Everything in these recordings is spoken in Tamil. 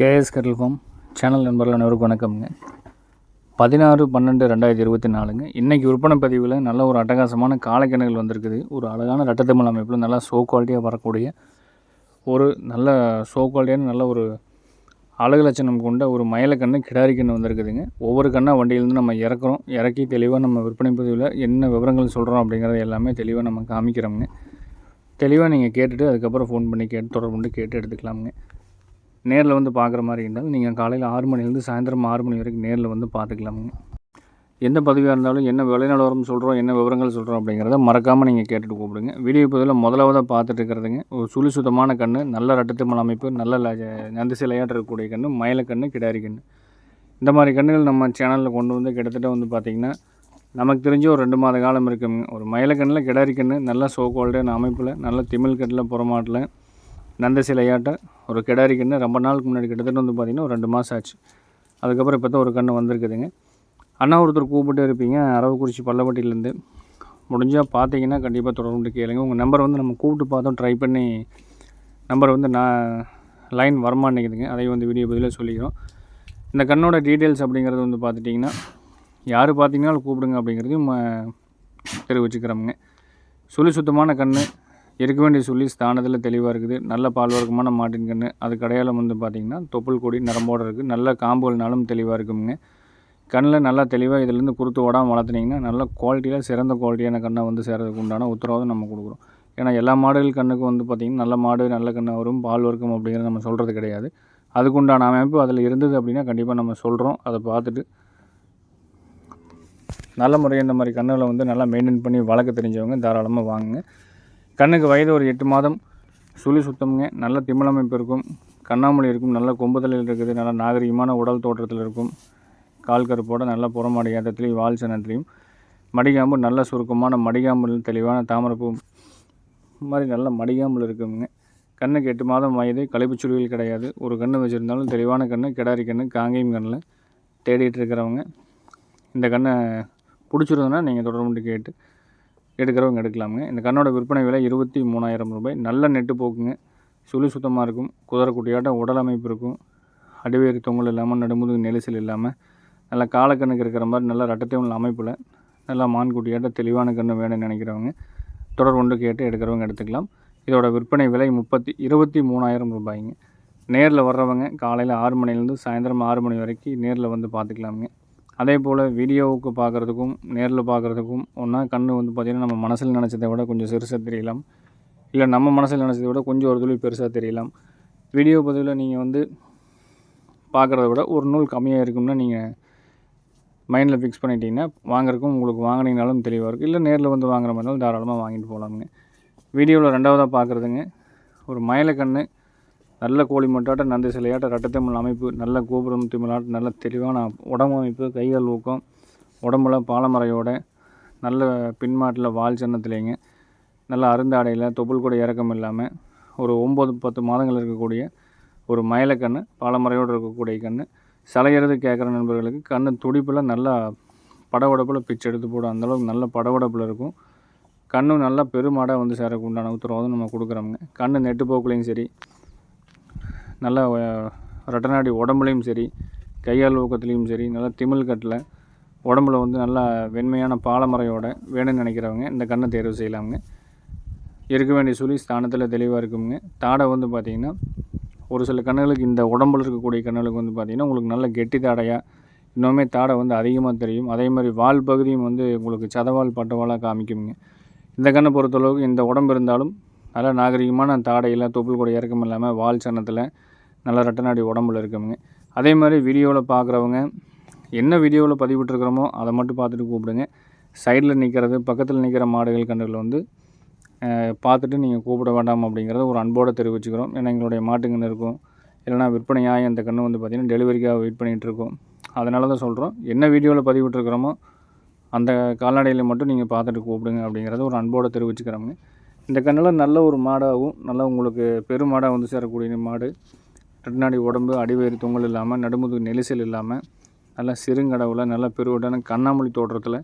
கேஎஸ் கட்டில் ஃபார்ம் சேனல் நண்பர்கள் அனைவருக்கும் வணக்கம்ங்க. பதினாறு பன்னெண்டு ரெண்டாயிரத்தி இருபத்தி நாலுங்க. இன்றைக்கி விற்பனை பதிவில் நல்ல ஒரு அட்டகாசமான காளைக்கணுகள் வந்திருக்குது. ஒரு அழகான ரட்டத்தமிழ் அமைப்பில் நல்லா ஷோ குவாலிட்டியாக வரக்கூடிய ஒரு நல்ல ஷோ குவாலிட்டியான நல்ல ஒரு அழகு லட்சணம் கொண்ட ஒரு மயிலக்கண்ணு கிடாரி கண்ணு வந்திருக்குதுங்க. ஒவ்வொரு கண்ணாக வண்டியிலேருந்து நம்ம இறக்குறோம். இறக்கி தெளிவாக நம்ம விற்பனை பதிவில் என்ன விவரங்கள் சொல்கிறோம் அப்படிங்கிறத எல்லாமே தெளிவாக நம்ம காமிக்கிறோங்க தெளிவாக நீங்கள் கேட்டுட்டு அதுக்கப்புறம் ஃபோன் பண்ணி கேட்டு தொடர்பு கொண்டு கேட்டு எடுத்துக்கலாமுங்க. நேரில் வந்து பார்க்குற மாதிரி இருந்தாலும் நீங்கள் காலையில் ஆறு மணிலேருந்து சாயந்தரம் ஆறு மணி வரைக்கும் நேரில் வந்து பார்த்துக்கலாமுங்க எந்த பதவியாக இருந்தாலும் என்ன விளைநிலவரம் சொல்கிறோம் என்ன விவரங்கள் சொல்கிறோம் அப்படிங்கிறத மறக்காமல் நீங்கள் கேட்டுட்டு கூப்பிடுங்க. வீடியோ பதிவில் முதலாவதாக பார்த்துட்டு இருக்கிறதுங்க. ஒரு சுழி சுத்தமான கன்று நல்ல ரட்டத்துமல் அமைப்பு நல்ல நந்து சிலையாட்டு இருக்கக்கூடிய கன்று மயிலக்கன்று கிடாரி கன்று இந்த மாதிரி கன்றுகள் நம்ம சேனலில் கொண்டு வந்து கிட்டத்தட்ட வந்து பார்த்திங்கன்னா நமக்கு தெரிஞ்ச ஒரு ரெண்டு மாத காலம் இருக்குங்க. ஒரு மயிலக்கண்ணில் கிடாரி கன்று நல்ல சோ குவாலிட்டியான அமைப்பில் நல்ல திமிழ் கட்டில் புறமாட்டில் நந்த சிலையாட்ட ஒரு கிடாரி கன்று ரொம்ப நாளுக்கு முன்னாடி கிட்டத்தட்ட வந்து பார்த்திங்கன்னா ஒரு ரெண்டு மாதம் ஆச்சு. அதுக்கப்புறம் இப்போ தான் ஒரு கன்று வந்திருக்குதுங்க. அண்ணா ஒருத்தர் கூப்பிட்டு இருப்பீங்க அரவக்குறிச்சி பள்ளப்பட்டியிலேருந்து. முடிஞ்சால் பார்த்தீங்கன்னா கண்டிப்பாக தொடர்பு கேளுங்க. உங்கள் நம்பர் வந்து நம்ம கூப்பிட்டு பார்த்தோம் ட்ரை பண்ணி நம்பர் வந்து நான் லைன் வரமாட்டேங்குதுங்க. அதையும் வந்து வீடியோ பதிலாக சொல்லிக்கிறோம். இந்த கண்ணோட டீட்டெயில்ஸ் அப்படிங்கிறது வந்து பார்த்துட்டிங்கன்னா யார் பார்த்தீங்கன்னாலும் கூப்பிடுங்க அப்படிங்கிறதையும் தெரிவிச்சுக்கிறோமுங்க. சுழி சுத்தமான கண் இருக்க வேண்டிய சொல்லி ஸ்தானத்தில் தெளிவாக இருக்குது. நல்ல பால் வர்க்கமான மாட்டின் கன்று அதுக்கு கடையாளம் வந்து பார்த்திங்கன்னா தொப்புள் கொடி நரம்போடு இருக்குது நல்ல காம்புகள்னாலும் தெளிவாக இருக்குங்க கண்ணில் நல்லா தெளிவாக இதுலேருந்து குறுத்து ஓடாமல் வளர்த்துனீங்கன்னா நல்ல குவாலிட்டியில் சிறந்த குவாலிட்டியான கண்ணை வந்து சேர்றதுக்கு உண்டான உத்தரவாதம் நம்ம கொடுக்குறோம். ஏன்னா எல்லா மாடுகள் கண்ணுக்கும் வந்து பார்த்திங்கன்னா நல்ல மாடு நல்ல கண்ணு வரும். பால் வர்க்கம் அப்படிங்கிறத நம்ம சொல்கிறது கிடையாது. அதுக்குண்டான அமைப்பு அதில் இருந்தது அப்படின்னா கண்டிப்பாக நம்ம சொல்கிறோம் அதை பார்த்துட்டு நல்ல முறையாக இந்த மாதிரி கண்ணுகளை வந்து நல்லா மெயின்டைன் பண்ணி வளர்க்க தெரிஞ்சவங்க தாராளமாக வாங்குங்க. கண்ணுக்கு வயது ஒரு எட்டு மாதம். சுழி சுத்தமுங்க. நல்ல திமிழமைப்பு இருக்கும். கண்ணாமொழி இருக்கும். நல்ல கொம்புதலில் இருக்குது. நல்ல நாகரிகமான உடல் தோற்றத்தில் இருக்கும். கால் கருப்போட நல்ல புறமாடி ஏற்றத்துலையும் வால் சனத்துலையும். மடிகாம்பு நல்ல சுருக்கமான மடிகாம்பில் தெளிவான தாமரப்பூ மாதிரி நல்ல மடிகாம்பில் இருக்குங்க. கண்ணுக்கு எட்டு மாதம் வயது. கழிப்புச் கிடையாது. ஒரு கண்ணு வச்சுருந்தாலும் தெளிவான கண்ணு கிடாரி கண்ணு காங்கேயம் கண்ணில் தேடிட்டு இருக்கிறவங்க. இந்த கண்ணை பிடிச்சிருந்ததுன்னா நீங்கள் தொடர்பு கேட்டு எடுக்கிறவங்க எடுக்கலாமுங்க. இந்த கண்ணோட விற்பனை விலை இருபத்தி மூணாயிரம் ரூபாய். நல்ல நெட்டு போக்குங்க. சுழி சுத்தமாக இருக்கும். குதிரை குட்டியாட்டம் உடல் அமைப்பு இருக்கும். அடிவேறு தொங்கல் இல்லாமல் நடுமுதுகு நெரிசல் இல்லாமல் நல்லா காலக்கண்ணுக்கு இருக்கிற மாதிரி நல்லா நல்ல உள்ள அமைப்பில் நல்லா மான் குட்டியாட்டம் தெளிவான கண்ணு வேணும்னு நினைக்கிறவங்க தொடர் ஒன்று கேட்டு எடுக்கிறவங்க எடுத்துக்கலாம். இதோட விற்பனை விலை முப்பத்தி இருபத்தி மூணாயிரம் ரூபாய்ங்க. நேரில் வர்றவங்க காலையில் ஆறு மணிலேருந்து சாயந்தரம் ஆறு மணி வரைக்கும் நேரில் வந்து பார்த்துக்கலாமுங்க அதே போல் வீடியோவுக்கு பார்க்குறதுக்கும் நேரில் பார்க்குறதுக்கும் ஒன்றா கண் வந்து பார்த்திங்கன்னா நம்ம மனசில் நினச்சதை விட கொஞ்சம் சிறுசாக தெரியலாம். இல்லை நம்ம மனசில் நினச்சதை விட கொஞ்சம் ஒரு துளி பெருசாக தெரியலாம். வீடியோ பதிவில் நீங்கள் வந்து பார்க்குறத விட ஒரு நூல் கம்மியாக இருக்கும்னா நீங்கள் மைண்டில் ஃபிக்ஸ் பண்ணிட்டீங்கன்னா வாங்குறதுக்கும் உங்களுக்கு வாங்கினீங்கனாலும் தெளிவாக இருக்கும். இல்லை நேரில் வந்து வாங்குற மாதிரி இருந்தாலும் தாராளமாக வாங்கிட்டு போகலாமுங்க வீடியோவில் ரெண்டாவதாக பார்க்குறதுங்க. ஒரு மயிலக்கண்ணு நல்ல கோழி மட்டாட்ட நந்தி சிலையாட்ட ரட்டத்தமிழ் அமைப்பு நல்ல கோபுரம் திமிழாட்ட நல்ல தெளிவான உடம்பமைப்பு கைகள் ஊக்கம் உடம்புல பாலமறையோட நல்ல பின்மாட்டில் வால் சின்னத்துலேங்க நல்ல அருந்தாடையில் தொப்புள் கூட இறக்கம் இல்லாமல் ஒரு ஒம்பது பத்து மாதங்கள் இருக்கக்கூடிய ஒரு மயிலக்கண்ணு பாலமறையோடு இருக்கக்கூடிய கண்ணு சிலையிறது கேட்குற நண்பர்களுக்கு கண்ணு துடிப்பில் நல்லா படவடப்பில் பிச்சு எடுத்து போடும். அந்தளவுக்கு நல்ல படவடப்பில் இருக்கும். கண்ணும் நல்லா பெருமாடாக வந்து சேரக்கு உண்டான உத்தரவாதம் நம்ம கொடுக்குறோமுங்க. கண்ணு நெட்டு போக்குலையும் சரி நல்ல அஹ், ரெட்டநாடி உடம்புலையும் சரி கையால் ஊக்கத்துலேயும் சரி நல்லா திமிழ் கட்டில் உடம்புல வந்து நல்லா வெண்மையான பாலமறையோட வேணும்னு நினைக்கிறவங்க இந்த கண்ணை தேர்வு செய்யலாமுங்க. இருக்க வேண்டிய சுழி ஸ்தானத்தில் தெளிவாக இருக்குங்க தாடை வந்து பார்த்திங்கன்னா ஒரு சில கண்ணுகளுக்கு இந்த உடம்புல இருக்கக்கூடிய கண்ணுகளுக்கு வந்து பார்த்திங்கன்னா உங்களுக்கு நல்ல கெட்டி தாடையாக இன்னுமே தாடை வந்து அதிகமாக தெரியும். அதே மாதிரி வால் பகுதியும் வந்து உங்களுக்கு சதவால் பட்டவாலாக காமிக்குங்க இந்த கண்ணை பொறுத்தளவுக்கு இந்த உடம்பு இருந்தாலும் நல்ல நாகரிகமான தாடையில் தொப்புள் கூட இறக்கம் இல்லாமல் வால் சன்னத்தில் நல்ல ரெட்டநாடி உடம்புல இருக்குங்க. அதே மாதிரி வீடியோவில் பார்க்குறவங்க என்ன வீடியோவில் பதிவிட்டுருக்குறோமோ அதை மட்டும் பார்த்துட்டு கூப்பிடுங்க. சைடில் நிற்கிறது பக்கத்தில் நிற்கிற மாடுகள் கன்றுகள் வந்து பார்த்துட்டு நீங்கள் கூப்பிட வேண்டாம் அப்படிங்கிறத ஒரு அன்போடு தெரிவிச்சுக்கிறோம். ஏன்னா எங்களுடைய மாட்டுங்கன்று இருக்கும். இல்லைனா விற்பனையாகி அந்த கன்று வந்து பார்த்திங்கன்னா டெலிவரிக்காக வெயிட் பண்ணிகிட்டு இருக்கோம். அதனால தான் சொல்கிறோம் என்ன வீடியோவில் பதிவிட்டுருக்குறோமோ அந்த கால்நடையில் மட்டும் நீங்கள் பார்த்துட்டு கூப்பிடுங்க அப்படிங்கிறத ஒரு அன்போடு தெரிவிச்சுக்கிறோங்க இந்த கண்ணில் நல்ல ஒரு மாடாகவும் நல்ல உங்களுக்கு பெருமாடாக வந்து சேரக்கூடிய மாடு. ரெட்டநாடி உடம்பு அடிவயிறு தொங்கல் இல்லாமல் நடுமுதுகு நெரிசல் இல்லாமல் நல்லா சிறுங்கடவில் நல்லா பெருவட்டான கண்ணாமொழி தோற்றத்தில்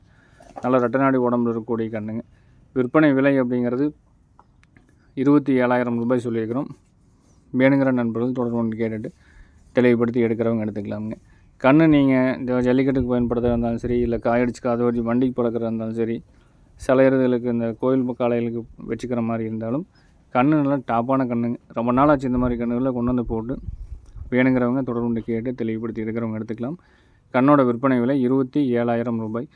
நல்ல ரெட்டநாடி உடம்புல இருக்கக்கூடிய கண்ணுங்க. விற்பனை விலை அப்படிங்கிறது இருபத்தி ஏழாயிரம் ரூபாய் சொல்லியிருக்கிறோம். வேணுங்கிற நண்பர்கள் தொடர்பு கேட்டுட்டு தெளிவுபடுத்தி எடுக்கிறவங்க எடுத்துக்கலாமுங்க. கன்று நீங்கள் இந்த ஜல்லிக்கட்டுக்கு பயன்படுத்துகிறதா இருந்தாலும் சரி இல்லை காயடிச்சு காது வச்சு வண்டிக்கு பழக்கிறதா இருந்தாலும் சரி சிலையறதுகளுக்கு இந்த கோயில் காளைகளுக்கு வச்சுக்கிற மாதிரி இருந்தாலும் கண்ணு நல்லா டாப்பான கன்றுங்க ரொம்ப நாளாச்சு இந்த மாதிரி கன்றுகளை கொண்டு வந்து போட்டு வேணுங்கிறவங்க தொடர்புண்டு கேட்டு தெளிவுபடுத்தி எடுக்கிறவங்க எடுத்துக்கலாம். கண்ணோட விற்பனை விலை இருபத்தி ஏழாயிரம் ரூபாய்.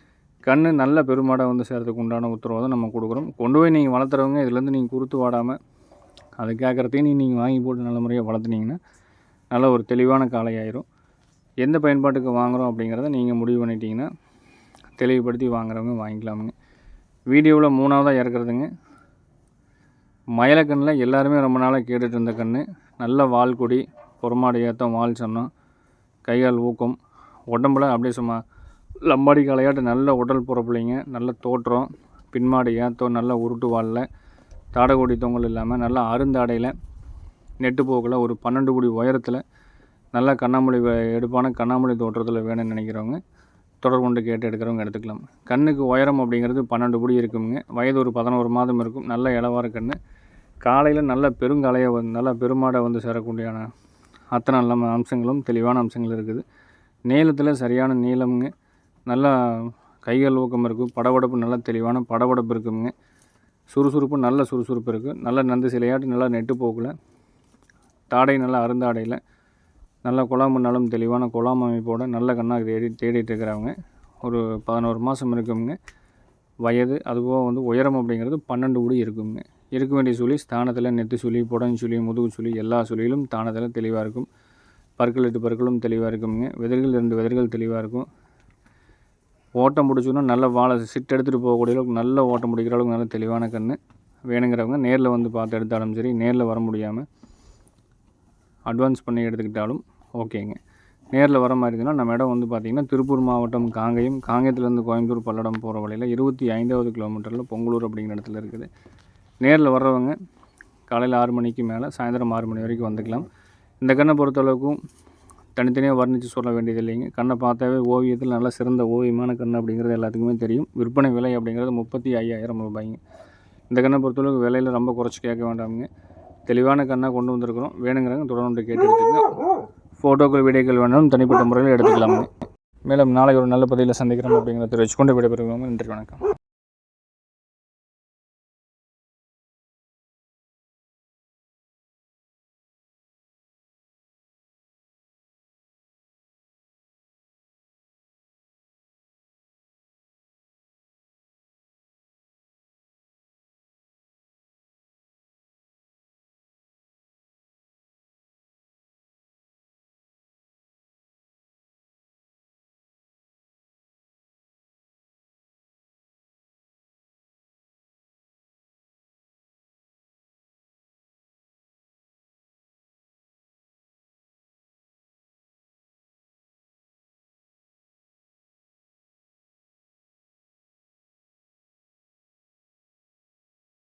கண் நல்ல பெருமாடை வந்து சேர்றதுக்கு உண்டான உத்தரவாதம் நம்ம கொடுக்குறோம். கொண்டு போய் நீங்கள் வளர்த்துறவங்க இதுலேருந்து நீங்கள் குறுத்து வாடாமல் அது கேட்குறதையும் நீங்கள் வாங்கி போட்டு நல்ல முறையாக வளர்த்துனீங்கன்னா நல்ல ஒரு தெளிவான காலையாயிரும் எந்த பயன்பாட்டுக்கு வாங்குகிறோம் அப்படிங்கிறத நீங்கள் முடிவு பண்ணிட்டீங்கன்னா தெளிவுபடுத்தி வாங்குறவங்க வாங்கிக்கலாமுங்க. வீடியோவில் மூணாவதாக இறக்குறதுங்க. மயிலக்கண்ணில் எல்லாருமே ரொம்ப நாளாக கேட்டுட்டு இருந்த கன்று நல்ல வால் கொடி பொறமாடு ஏற்றம் வால் சொன்னோம் கைகால் ஊக்கம். உடம்புல அப்படியே சும்மா லம்பாடி காலையாட்டு நல்ல உடல் பிறப்புலைங்க. நல்ல தோற்றம் பின்மாடு ஏற்றம் நல்ல உருட்டு வாலில் தாடகோடி தொங்கல் இல்லாமல் நல்லா அருந்தாடையில் நெட்டு போக்கில் ஒரு பன்னெண்டு கோடி உயரத்தில் நல்ல கண்ணாமொழி எடுப்பான கண்ணாமொழி தோற்றத்தில் வேணும்னு நினைக்கிறவங்க. தொடர்பு கொண்டு கேட்டு எடுக்கிறவங்க எடுத்துக்கலாம். கண்ணுக்கு உயரம் அப்படிங்கிறது பன்னெண்டு கோடி இருக்குங்க வயது ஒரு பதினோரு மாதம் இருக்கும். நல்ல இளவார கன்று காலையில் நல்ல பெருங்காலையை வந்து நல்ல பெருமாடை வந்து சேரக்கூடியான அத்தனை நல்ல அம்சங்களும் தெளிவான அம்சங்கள் இருக்குது. நீளத்தில் சரியான நீளம்ங்க. நல்லா கைகள் ஊக்கம் இருக்கும் படபடப்பு நல்ல தெளிவான படபடப்பு இருக்குங்க. சுறுசுறுப்பு நல்ல சுறுசுறுப்பு இருக்குது நல்ல நந்து சிலையாட்டு நல்லா நெட்டு போக்கில் தாடை நல்லா அருந்தாடையில். நல்ல குழாம் பண்ணாலும் தெளிவான குழாம் அமைப்போட நல்ல கண்ணாக தேடி தேடிட்டு இருக்கிறவங்க ஒரு பதினோரு மாதம் இருக்குங்க வயது அதுபோக வந்து உயரம் அப்படிங்கிறது பன்னெண்டு கூடி இருக்குங்க இருக்க வேண்டிய சுழி ஸ்தானத்தில் நெத்து சுழி புடன் சுழி முதுகு சுழி எல்லா சுழியிலும் தானத்தில் தெளிவாக இருக்கும். பற்கள் எட்டு பற்களும் தெளிவாக இருக்குங்க விதர்கள் ரெண்டு விதர்கள் தெளிவாக இருக்கும். ஓட்டம் பிடிச்சோன்னா நல்ல வாழை சிட்டு எடுத்துகிட்டு போகக்கூடிய அளவுக்கு நல்ல ஓட்டம் பிடிக்கிற அளவுக்கு நல்ல தெளிவான கண் வேணுங்கிறவங்க நேரில் வந்து பார்த்து எடுத்தாலும் சரி நேரில் வர முடியாமல் அட்வான்ஸ் பண்ணி எடுத்துக்கிட்டாலும் ஓகேங்க. நேரில் வர மாதிரி இருந்ததுன்னா நம்ம இடம் வந்து பார்த்திங்கன்னா திருப்பூர் மாவட்டம் காங்கயம். காங்கயத்துலேருந்து கோயம்புத்தூர் பல்லடம் போகிற வழியில் இருபத்தி ஐந்தாவது கிலோமீட்டரில் பொங்கலூர் அப்படிங்கிற இடத்துல இருக்குது. நேரில் வர்றவங்க காலையில் ஆறு மணிக்கு மேலே சாயந்தரம் ஆறு மணி வரைக்கும் வந்துக்கலாம். இந்த கண்ணை பொறுத்தளவுக்கும் தனித்தனியாக வர்ணித்து சொல்ல வேண்டியது இல்லைங்க. கண்ணை பார்த்தாவே ஓவியத்தில் நல்ல சிறந்த ஓவியமான கண் அப்படிங்கிறது எல்லாத்துக்குமே தெரியும். விற்பனை விலை அப்படிங்கிறது முப்பத்தி ஐயாயிரம் ரூபாய்ங்க. இந்த கண்ணை பொறுத்தளவுக்கு விலையில் ரொம்ப குறைச்சி கேட்க வேண்டாமுங்க. தெளிவான கண்ணாக கொண்டு வந்திருக்கிறோம். வேணுங்கிறவங்க தொடர்ந்து கேட்டு ஃபோட்டோக்கள் வீடியோக்கள் வேணாலும் தனிப்பட்ட முறையில் எடுத்துக்கலாமே. மேலும் நாளை ஒரு நல்ல பதிவில் சந்திக்கிறோம் அப்படிங்கிறத வச்சுக்கொண்டு விடைபெறுகிறோம். நன்றி வணக்கம்.